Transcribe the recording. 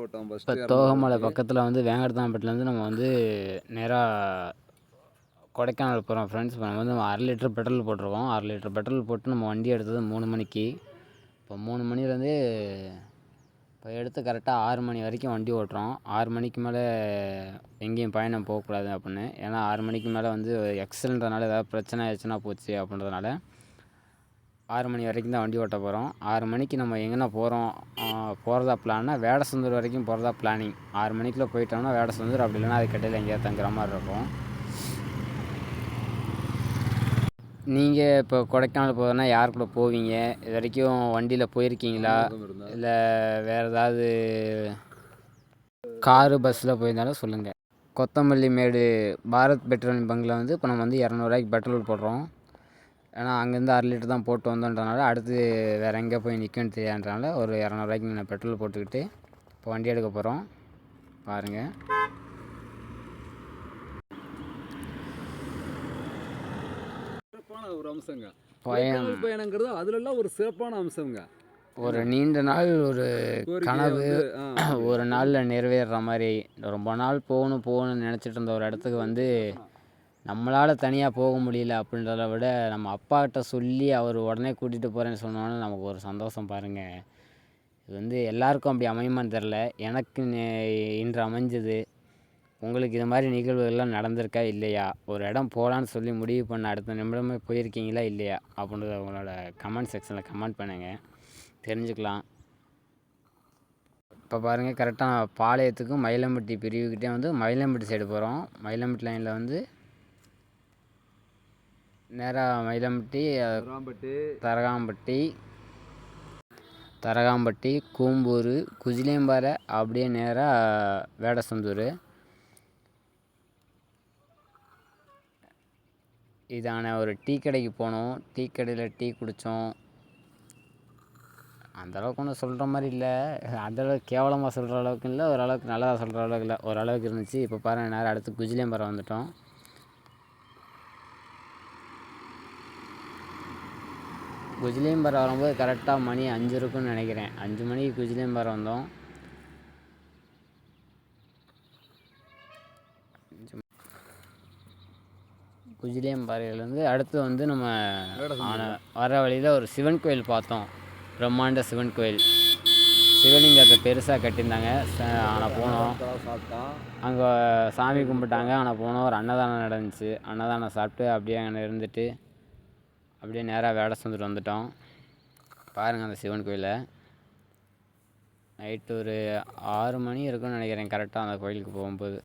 போட்டோம் இப்போ தோகமலை பக்கத்தில் வந்து வேங்கடத்தாம்பட்டிலேருந்து நம்ம வந்து நேராக கொடைக்கானல் போகிறோம் ஃப்ரெண்ட்ஸ் இப்போ நம்ம வந்து அரை லிட்டர் பெட்ரோல் போட்டிருக்கோம். அரை லிட்டர் பெட்ரோல் போட்டு நம்ம வண்டி எடுத்தது மூணு மணிக்கு. இப்போ மூணு மணிலேருந்து இப்போ எடுத்து கரெக்டாக ஆறு மணி வரைக்கும் வண்டி ஓட்டுறோம். ஆறு மணிக்கு மேலே எங்கேயும் பயணம் போகக்கூடாது அப்படின்னு. ஏன்னா ஆறு மணிக்கு மேலே வந்து எக்ஸல்ன்றதுனால ஏதாவது பிரச்சனை ஆயிடுச்சுன்னா போச்சு அப்படின்றதுனால ஆறு மணி வரைக்கும் தான் வண்டி ஓட்ட போகிறோம் ஆறு மணிக்கு நம்ம எங்கேனா போகிறோம் போகிறதா பிளான்னா வேடசந்தூர் வரைக்கும் போகிறதா பிளானிங் ஆறு மணிக்குள்ளே போயிட்டோம்னா வேடசந்தூர் அப்படி இல்லைன்னா அது கட்டையில் எங்கேயாவது தங்குற மாதிரி இருக்கும். நீங்கள் இப்போ கொடைக்கானல் போகிறதுனா யார் கூட போவீங்க? இது வரைக்கும் வண்டியில் போயிருக்கீங்களா? இல்லை வேறு ஏதாவது காரு பஸ்ஸில் போயிருந்தாலும் சொல்லுங்கள் கொத்தமல்லி மேடு பாரத் பெட்ரோலியம் பங்கில் வந்து இப்போ நம்ம வந்து இரநூறுவாய்க்கு பெட்ரோல் போடுறோம். ஏன்னா அங்கேருந்து அரை லிட்டர் தான் போட்டு வந்தோன்றனால அடுத்து வேறு எங்கே போய் நிற்கும்னு தெரியாதனால ஒரு இரநூறுவாய்க்கு நான் பெட்ரோல் போட்டுக்கிட்டு இப்போ வண்டி எடுக்க போகிறோம். பாருங்கள் ஒரு அம்சங்க. பயணங்கிறது அதுலலாம் ஒரு சிறப்பான அம்சங்க. ஒரு நீண்ட நாள் ஒரு கனவு ஒரு நாளில் நிறைவேறுற மாதிரி ரொம்ப நாள் போகணும் போகணும்னு நினச்சிட்டு இருந்த ஒரு இடத்துக்கு வந்து நம்மளால் தனியாக போக முடியல அப்படின்றத விட நம்ம அப்பாக்கிட்ட சொல்லி அவர் உடனே கூட்டிகிட்டு போகிறேன்னு சொன்னோன்னே நமக்கு ஒரு சந்தோஷம் பாருங்கள் இது வந்து எல்லாருக்கும் அப்படி அமையுமான்னு தெரில எனக்கு இன்று அமைஞ்சது. உங்களுக்கு இது மாதிரி நிகழ்வுகள்லாம் நடந்திருக்கா இல்லையா? ஒரு இடம் போகலான்னு சொல்லி முடிவு பண்ண அடுத்த நிமிடமே போயிருக்கீங்களா இல்லையா? அப்படின்றத உங்களோட கமெண்ட் செக்ஷனில் கமெண்ட் பண்ணுங்கள் தெரிஞ்சுக்கலாம். இப்போ பாருங்கள் கரெக்டாக பாளையத்துக்கும் மயிலம்பட்டி பிரிவுக்கிட்டே வந்து மயிலம்பட்டி சைடு போகிறோம் மயிலம்பட்டி லைனில் வந்து நேராக மயிலம்பட்டி அஹ், ராம்பட்டு தரகாம்பட்டி தரகாம்பட்டி கூம்பூர் குஜிலியம்பாறை அப்படியே நேராக வேடசந்தூர். இதான ஒரு டீ கடைக்கு போனோம். டீ கடையில் டீ குடித்தோம் அந்தளவுக்கு ஒன்றும் சொல்கிற மாதிரி இல்லை. அந்தளவுக்கு கேவலமாக சொல்கிற அளவுக்கு இல்லை. ஓரளவுக்கு நல்லா சொல்கிற அளவுக்கு இல்லை. ஓரளவுக்கு இருந்துச்சு. இப்போ பாருங்கள் நேரம் அடுத்து குஜிலியம்பாறை வந்துட்டோம். குஜிலியம்பாறை வரும்போது கரெக்டாக மணி அஞ்சு இருக்குன்னு நினைக்கிறேன். அஞ்சு மணிக்கு குஜிலியம்பாறை வந்தோம். குஜிலியம்பாறையிலேருந்து அடுத்து வந்து நம்ம வர வழியில் ஒரு சிவன் கோயில் பார்த்தோம். பிரம்மாண்ட சிவன் கோயில். சிவலிங்கத்தை பெருசாக கட்டியிருந்தாங்க. ஆனால் போனோம். அங்கே சாமி கும்பிட்டாங்க. ஆனால் போனோம். ஒரு அன்னதானம் நடந்துச்சு. அன்னதானம் சாப்பிட்டு அப்படியே அங்கே இருந்துட்டு அப்படியே நேராக வேடசந்தூர் வந்துட்டோம். பாருங்கள் அந்த சிவன் கோயிலை. நைட்டு ஒரு ஆறு மணி இருக்கும்னு நினைக்கிறேன். கரெக்டாக அந்த கோயிலுக்கு போகும்போது.